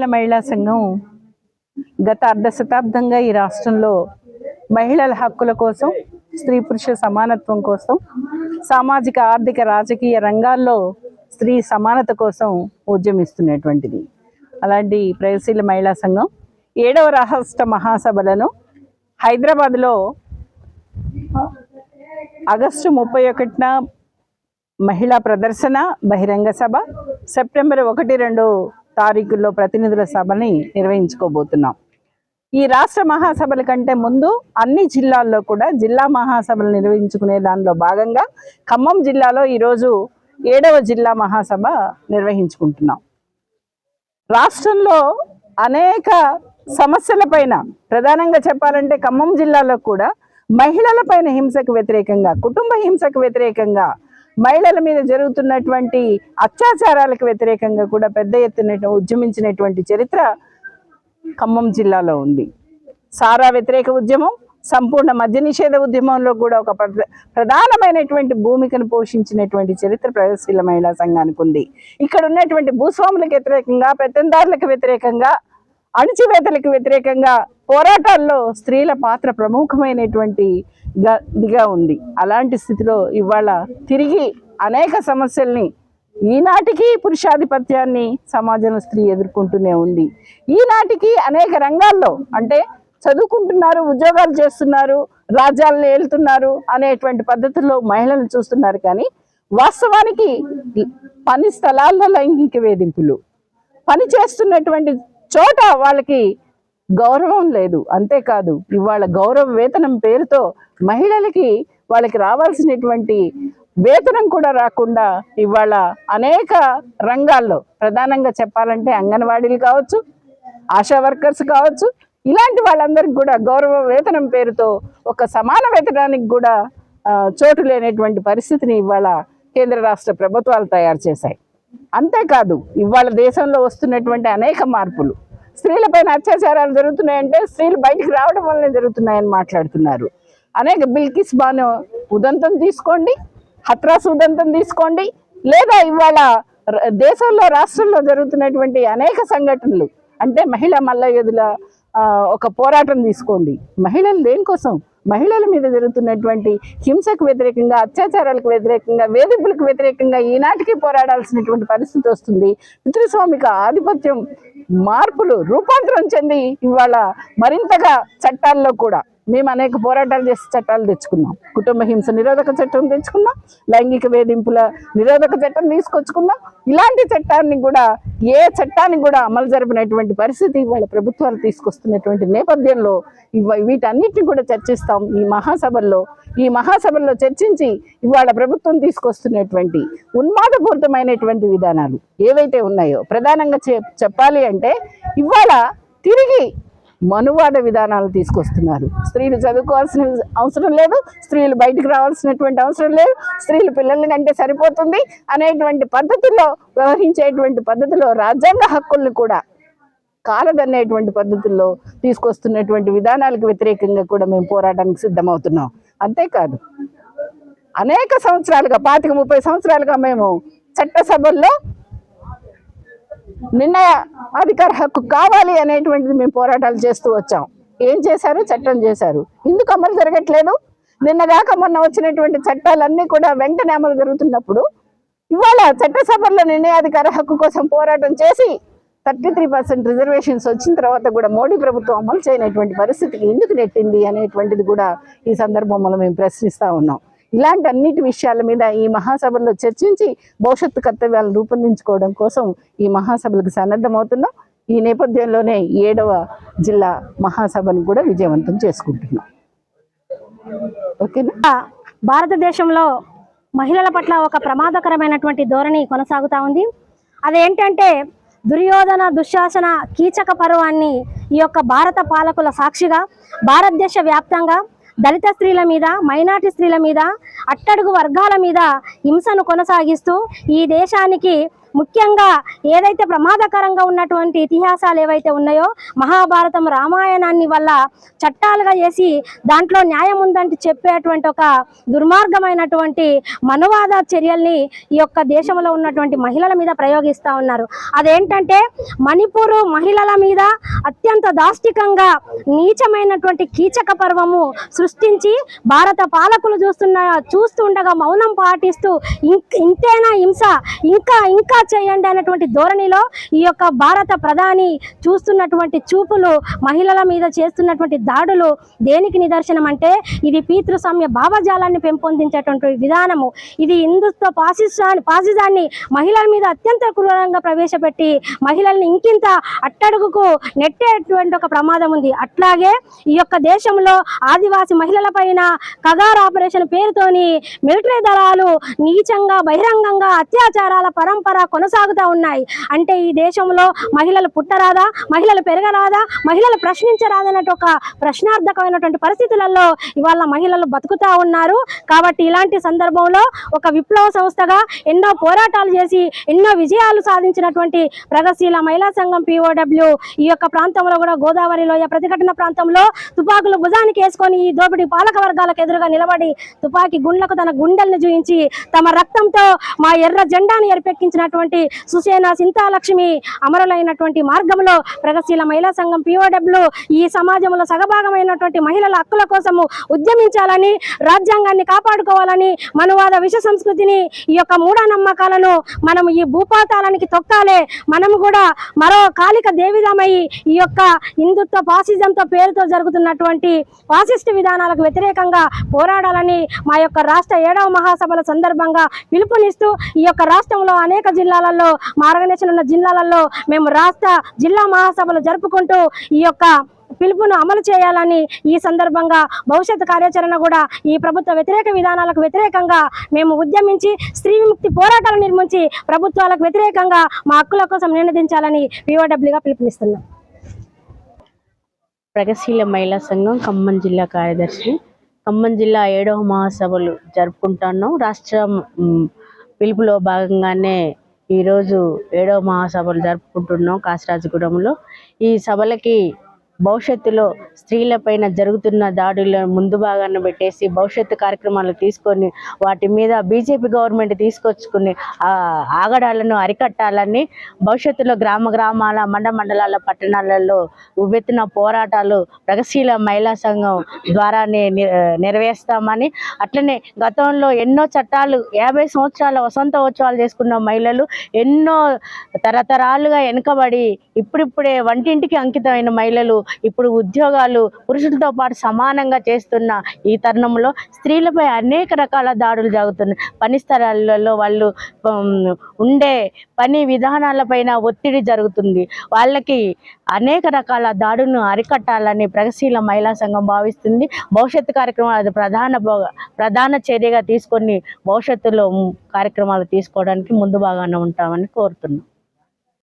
ప్రెస్శీల మహిళా సంఘం గత అర్ధ శతాబ్దంగా ఈ రాష్ట్రంలో మహిళల హక్కుల కోసం స్త్రీ పురుష సమానత్వం కోసం సామాజిక ఆర్థిక రాజకీయ రంగాల్లో స్త్రీ సమానత కోసం ఉద్యమిస్తున్నటువంటిది. అలాంటి ప్రగతిశీల మహిళా సంఘం ఏడవ రాష్ట్ర మహాసభలను హైదరాబాద్లో ఆగస్టు ముప్పై ఒకటిన మహిళా ప్రదర్శన బహిరంగ సభ సెప్టెంబర్ ఒకటి రెండు తారీఖుల్లో ప్రతినిధుల సభని నిర్వహించుకోబోతున్నాం. ఈ రాష్ట్ర మహాసభల కంటే ముందు అన్ని జిల్లాల్లో కూడా జిల్లా మహాసభలు నిర్వహించుకునే దానిలో భాగంగా ఖమ్మం జిల్లాలో ఈరోజు ఏడవ జిల్లా మహాసభ నిర్వహించుకుంటున్నాం. రాష్ట్రంలో అనేక సమస్యలపైన ప్రధానంగా చెప్పాలంటే ఖమ్మం జిల్లాలో కూడా మహిళలపైన హింసకు వ్యతిరేకంగా కుటుంబ హింసకు వ్యతిరేకంగా మహిళల మీద జరుగుతున్నటువంటి అత్యాచారాలకు వ్యతిరేకంగా కూడా పెద్ద ఎత్తున ఉద్యమించినటువంటి చరిత్ర ఖమ్మం జిల్లాలో ఉంది. సారా వ్యతిరేక ఉద్యమం సంపూర్ణ మద్య నిషేధ ఉద్యమంలో కూడా ఒక ప్రధానమైనటువంటి భూమికను పోషించినటువంటి చరిత్ర ప్రగతిశీల మహిళా సంఘానికి ఉంది. ఇక్కడ ఉన్నటువంటి భూస్వాములకు వ్యతిరేకంగా పెత్తందారులకు వ్యతిరేకంగా అణచివేతలకు వ్యతిరేకంగా పోరాటాల్లో స్త్రీల పాత్ర ప్రముఖమైనటువంటి దిగా ఉంది. అలాంటి స్థితిలో ఇవాళ తిరిగి అనేక సమస్యల్ని ఈనాటికి పురుషాధిపత్యాన్ని సమాజంలో స్త్రీ ఎదుర్కొంటూనే ఉంది. ఈనాటికి అనేక రంగాల్లో అంటే చదువుకుంటున్నారు ఉద్యోగాలు చేస్తున్నారు రాజ్యాలను ఏలుతున్నారు అనేటువంటి పద్ధతుల్లో మహిళలను చూస్తున్నారు కానీ వాస్తవానికి పని స్థలాల్లో లైంగిక వేధింపులు పని చేస్తున్నటువంటి చోట వాళ్ళకి గౌరవం లేదు. అంతేకాదు ఇవాళ గౌరవ వేతనం పేరుతో మహిళలకి వాళ్ళకి రావాల్సినటువంటి వేతనం కూడా రాకుండా ఇవాళ అనేక రంగాల్లో ప్రధానంగా చెప్పాలంటే అంగన్వాడీలు కావచ్చు ఆశా వర్కర్స్ కావచ్చు ఇలాంటి వాళ్ళందరికీ కూడా గౌరవ వేతనం పేరుతో ఒక సమాన వేతనానికి కూడా చోటు లేనటువంటి పరిస్థితిని ఇవాళ కేంద్ర రాష్ట్ర ప్రభుత్వాలు తయారు చేశాయి. అంతేకాదు ఇవాళ దేశంలో వస్తున్నటువంటి అనేక మార్పులు. స్త్రీలపైన అత్యాచారాలు జరుగుతున్నాయంటే స్త్రీలు బయటికి రావడం వల్లనే జరుగుతున్నాయని మాట్లాడుతున్నారు. అనేక బిల్కిస్ బాను ఉదంతం తీసుకోండి హత్రాస్ ఉదంతం తీసుకోండి లేదా ఇవాళ దేశంలో రాష్ట్రంలో జరుగుతున్నటువంటి అనేక సంఘటనలు. అంటే మహిళా మల్లయోధుల ఒక పోరాటం తీసుకోండి. మహిళలు దేనికోసం? మహిళల మీద జరుగుతున్నటువంటి హింసకు వ్యతిరేకంగా అత్యాచారాలకు వ్యతిరేకంగా వేధింపులకు వ్యతిరేకంగా ఈనాటికి పోరాడాల్సినటువంటి పరిస్థితి వస్తుంది. పితృస్వామిక ఆధిపత్యం మార్పులు రూపాంతరం చెంది ఇవాళ మరింతగా చట్టాల్లో కూడా మేము అనేక పోరాటాలు చేసి చట్టాలు తెచ్చుకున్నాం. కుటుంబ హింస నిరోధక చట్టం తెచ్చుకున్నాం. లైంగిక వేధింపుల నిరోధక చట్టం తీసుకొచ్చుకున్నాం. ఇలాంటి చట్టాన్ని కూడా ఏ చట్టాన్ని కూడా అమలు జరిపినటువంటి పరిస్థితి ఇవాళ ప్రభుత్వాలు తీసుకొస్తున్నటువంటి నేపథ్యంలో వీటన్నిటిని కూడా చర్చిస్తాం. ఈ మహాసభల్లో ఈ మహాసభల్లో చర్చించి ఇవాళ ప్రభుత్వం తీసుకొస్తున్నటువంటి ఉన్మాదపూరితమైనటువంటి విధానాలు ఏవైతే ఉన్నాయో ప్రధానంగా చెప్పాలి అంటే ఇవాళ తిరిగి మనువాడ విధానాలు తీసుకొస్తున్నారు. స్త్రీలు చదువుకోవాల్సిన అవసరం లేదు స్త్రీలు బయటికి రావాల్సినటువంటి అవసరం లేదు స్త్రీలు పిల్లల కంటే సరిపోతుంది అనేటువంటి పద్ధతిలో వ్యవహరించేటువంటి పద్ధతిలో రాజ్యాంగ హక్కుల్ని కూడా కాలదన్నేటువంటి పద్ధతుల్లో తీసుకొస్తున్నటువంటి విధానాలకు వ్యతిరేకంగా కూడా మేము పోరాటానికి సిద్ధమవుతున్నాం. అంతేకాదు అనేక సంవత్సరాలుగా పాతిక ముప్పై సంవత్సరాలుగా మేము చట్టసభల్లో నిర్ణయ అధికార హక్కు కావాలి అనేటువంటిది మేము పోరాటాలు చేస్తూ వచ్చాం. ఏం చేశారు? చట్టం చేశారు. ఎందుకు అమలు జరగట్లేదు? నిన్నగాక మొన్న వచ్చినటువంటి చట్టాలన్నీ కూడా వెంటనే అమలు జరుగుతున్నప్పుడు ఇవాళ చట్టసభల్లో నిర్ణయాధికార హక్కు కోసం పోరాటం చేసి థర్టీ త్రీ పర్సెంట్ రిజర్వేషన్స్ వచ్చిన తర్వాత కూడా మోడీ ప్రభుత్వం అమలు చేయనటువంటి పరిస్థితికి ఎందుకు నెట్టింది అనేటువంటిది కూడా ఈ సందర్భంలో మేము ప్రశ్నిస్తూ ఉన్నాం. ఇలాంటి అన్నిటి విషయాల మీద ఈ మహాసభల్లో చర్చించి భవిష్యత్తు కర్తవ్యాలను రూపొందించుకోవడం కోసం ఈ మహాసభలకు సన్నద్ధమవుతున్నాం. ఈ నేపథ్యంలోనే ఏడవ జిల్లా మహాసభను కూడా విజయవంతం చేసుకుంటున్నాం. ఓకేనా? భారతదేశంలో మహిళల పట్ల ఒక ప్రమాదకరమైనటువంటి ధోరణి కొనసాగుతూ ఉంది. అదేంటంటే దుర్యోధన దుశ్శాసన కీచక పర్వాన్ని ఈ యొక్క భారత పాలకుల సాక్షిగా భారతదేశ వ్యాప్తంగా దళిత స్త్రీల మీద మైనార్టీ స్త్రీల మీద అట్టడుగు వర్గాల మీద హింసను కొనసాగిస్తూ ఈ దేశానికి ముఖ్యంగా ఏదైతే ప్రమాదకరంగా ఉన్నటువంటి ఇతిహాసాలు ఏవైతే ఉన్నాయో మహాభారతం రామాయణాన్ని వల్ల చట్టాలుగా చేసి దాంట్లో న్యాయం ఉందంటే చెప్పేటువంటి ఒక దుర్మార్గమైనటువంటి మనువాద చర్యల్ని ఈ యొక్క దేశంలో ఉన్నటువంటి మహిళల మీద ప్రయోగిస్తూ ఉన్నారు. అదేంటంటే మణిపూర్ మహిళల మీద అత్యంత దాష్టికంగా నీచమైనటువంటి కీచక పర్వము సృష్టించి భారత పాలకులు చూస్తున్న చూస్తుండగా మౌనం పాటిస్తూ ఇంకా ఇంతేనా హింస? ఇంకా ఇంకా చేయండి అనేటువంటి ధోరణిలో ఈ యొక్క భారత ప్రధాని చూస్తున్నటువంటి చూపులు మహిళల మీద చేస్తున్నటువంటి దాడులు దేనికి నిదర్శనం అంటే ఇది పీతృస్వామ్య భావజాలాన్ని పెంపొందించేటువంటి విధానము. ఇది హిందుత్వ పాసిజాన్ని పాసిజాన్ని మహిళల మీద అత్యంత క్రూరంగా ప్రవేశపెట్టి మహిళల్ని ఇంకింత అట్టడుగుకు నెట్టేటువంటి ఒక ప్రమాదం ఉంది. అట్లాగే ఈ యొక్క దేశంలో ఆదివాసి మహిళల పైన కగార్ ఆపరేషన్ పేరుతోని మిలిటరీ దళాలు నీచంగా బహిరంగంగా అత్యాచారాల పరంపర కొనసాగుతూ ఉన్నాయి. అంటే ఈ దేశంలో మహిళలు పుట్టరాదా? మహిళలు పెరగరాదా? మహిళలు ప్రశ్నించరాదన్నట్టు ఒక ప్రశ్నార్థకమైనటువంటి పరిస్థితులలో ఇవాళ మహిళలు బతుకుతా ఉన్నారు. కాబట్టి ఇలాంటి సందర్భంలో ఒక విప్లవ సంస్థగా ఎన్నో పోరాటాలు చేసి ఎన్నో విజయాలు సాధించినటువంటి ప్రగతిశీల మహిళా సంఘం పిఓడబ్ల్యూ ఈ యొక్క ప్రాంతంలో కూడా గోదావరి లోయ ప్రతిఘటన ప్రాంతంలో తుపాకులు భుజానికి వేసుకొని ఈ దోపిడీ పాలక వర్గాలకు ఎదురుగా నిలబడి తుపాకీ గుండ్లకు తన గుండెల్ని చూయించి తమ రక్తంతో మా ఎర్ర జెండాను ఎరిపెక్కించినటువంటి సుసేన సింతాలక్ష్మి అమరులైనటువంటి మార్గంలో ప్రగతిశీల మహిళా సంఘం పిఓడబ్ల్యూ ఈ సమాజంలో సగభాగమైనటువంటి మహిళల హక్కుల కోసము ఉద్యమించాలని రాజ్యాంగాన్ని కాపాడుకోవాలని మనువాద విష సంస్కృతిని ఈ యొక్క మూఢనమ్మకాలను మనం ఈ భూపాతాలానికి తొక్కాలే. మనము కూడా మరో కాలిక దేవిదమై ఈ యొక్క హిందుత్వ పాసిజంతో పేరుతో జరుగుతున్నటువంటి పాసిస్ట్ విధానాలకు వ్యతిరేకంగా పోరాడాలని మా యొక్క రాష్ట్ర ఏడవ మహాసభల సందర్భంగా పిలుపునిస్తూ ఈ యొక్క రాష్ట్రంలో అనేక జిల్లా జిల్లాలలో మార్గదర్శనం ఉన్న జిల్లాలలో మేము రాష్ట్ర జిల్లా మహాసభలు జరుపుకుంటూ ఈ యొక్క పిలుపును అమలు చేయాలని ఈ సందర్భంగా భవిష్యత్ కార్యాచరణ కూడా ఈ ప్రభుత్వ వ్యతిరేక విధానాలకు వ్యతిరేకంగా మేము ఉద్యమించి స్త్రీ విముక్తి పోరాటాలు నిర్మించి ప్రభుత్వాలకు వ్యతిరేకంగా మా హక్కుల కోసం నినదించాలని పిఓడబ్ల్యూగా పిలుపునిస్తున్నాం. ప్రగతిశీల మహిళా సంఘం ఖమ్మం జిల్లా కార్యదర్శి ఖమ్మం జిల్లా ఏడవ మహాసభలు జరుపుకుంటున్నాం. రాష్ట్ర పిలుపులో భాగంగానే ఈరోజు ఏడవ మహాసభలు జరుపుకుంటున్నాం కాసరాజగూడెంలో. ఈ సభలకి భవిష్యత్తులో స్త్రీలపైన జరుగుతున్న దాడులను ముందు భాగాన పెట్టేసి భవిష్యత్తు కార్యక్రమాలు తీసుకొని వాటి మీద బీజేపీ గవర్నమెంట్ తీసుకొచ్చుకుని ఆ ఆగడాలను అరికట్టాలని భవిష్యత్తులో గ్రామ గ్రామాల మండ మండలాల పట్టణాలలో ఉవ్వెత్తున పోరాటాలు ప్రగతిశీల మహిళా సంఘం ద్వారానే ని- నెరవేరుస్తామని అట్లనే గతంలో ఎన్నో చట్టాలు యాభై సంవత్సరాల వసంతోత్సవాలు చేసుకున్న మహిళలు ఎన్నో తరతరాలుగా వెనుకబడి ఇప్పుడిప్పుడే వంటింటికి అంకితమైన మహిళలు ఇప్పుడు ఉద్యోగాలు పురుషులతో పాటు సమానంగా చేస్తున్న ఈ తరుణంలో స్త్రీలపై అనేక రకాల దాడులు జరుగుతున్నాయి. పని స్థలాలలో వాళ్ళు ఉండే పని విధానాలపైన ఒత్తిడి జరుగుతుంది. వాళ్ళకి అనేక రకాల దాడులను అరికట్టాలని ప్రగతిశీల మహిళా సంఘం భావిస్తుంది. భవిష్యత్తు కార్యక్రమాలు అది ప్రధాన ప్రధాన చర్యగా తీసుకొని భవిష్యత్తులో కార్యక్రమాలు తీసుకోవడానికి ముందు భాగాన ఉంటామని కోరుతున్నాం.